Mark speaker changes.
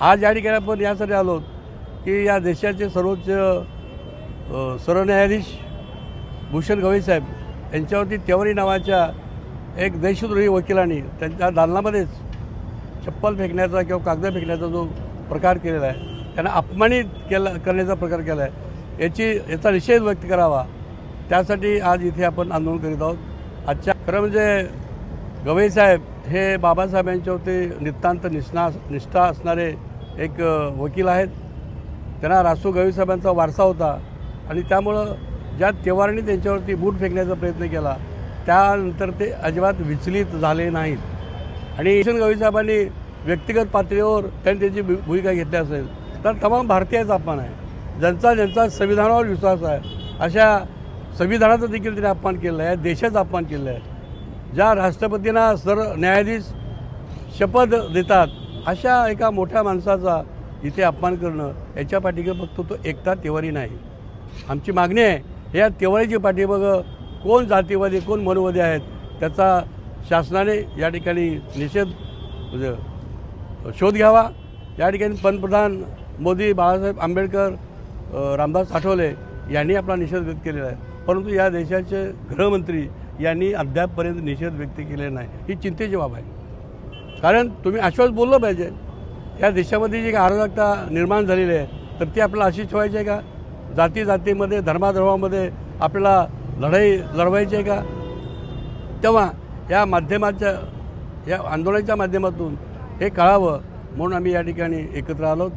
Speaker 1: आज या ठिकाणी आपण यासाठी आलो की या देशाचे सर्वोच्च सरन्यायाधीश भूषण गवई साहेब यांच्यावरती तेवारी नावाच्या एक देशद्रोही वकिलांनी त्यांच्या दालनामध्येच चप्पल फेकण्याचा किंवा कागद फेकण्याचा जो प्रकार केलेला आहे त्यांना अपमानित केला करण्याचा प्रकार केला आहे. याची याचा निषेध व्यक्त करावा. त्यासाठी आज इथे आपण आंदोलन करीत आहोत. आजच्या खरं म्हणजे गवई साहेब हे बाबासाहेब यांच्यावरती नितांत निष्णा निष्ठा असणारे एक वकील आहेत. त्यांना रासू गवीसाहेबांचा वारसा होता. आणि त्यामुळं ज्या तेवारांनी त्यांच्यावरती बूट फेकण्याचा प्रयत्न केला त्यानंतर ते अजिबात विचलित झाले नाहीत. आणि किशन गवीसाहेबांनी व्यक्तिगत पातळीवर त्यांनी त्यांची भू- भूमिका घेतली असेल तर तमाम भारतीयच अपमान आहे. ज्यांचा ज्यांचा संविधानावर विश्वास आहे अशा संविधानाचा देखील त्यांनी अपमान केलं आहे देशाचा अपमान केलेला आहे. ज्या राष्ट्रपतींना सर न्यायाधीश शपथ देतात अशा एका मोठ्या माणसाचा इथे अपमान करणं याच्या पाठीगे फक्त तो एकता तिवारी नाही. आमची मागणी आहे या तिवारीची पाठीमागं कोण जातीवादी कोण मनोवादी आहेत त्याचा शासनाने या ठिकाणी निषेध म्हणजे शोध घ्यावा. या ठिकाणी पंतप्रधान मोदी बाळासाहेब आंबेडकर रामदास आठवले यांनी आपला निषेध व्यक्त केलेला आहे. परंतु या देशाचे गृहमंत्री यांनी अद्यापपर्यंत निषेध व्यक्त केलेला नाही. ही चिंतेची बाब आहे. कारण तुम्ही आश्वास बोललं पाहिजे. या देशामध्ये जी काही अराजकता निर्माण झालेली आहे तर ती आपल्याला अशी ठेवायची आहे का? जाती जातीमध्ये धर्माधर्मामध्ये आपल्याला लढाई लढवायची आहे का? तेव्हा या माध्यमाच्या या आंदोलनाच्या माध्यमातून हे कळावं म्हणून आम्ही या ठिकाणी एकत्र आलो.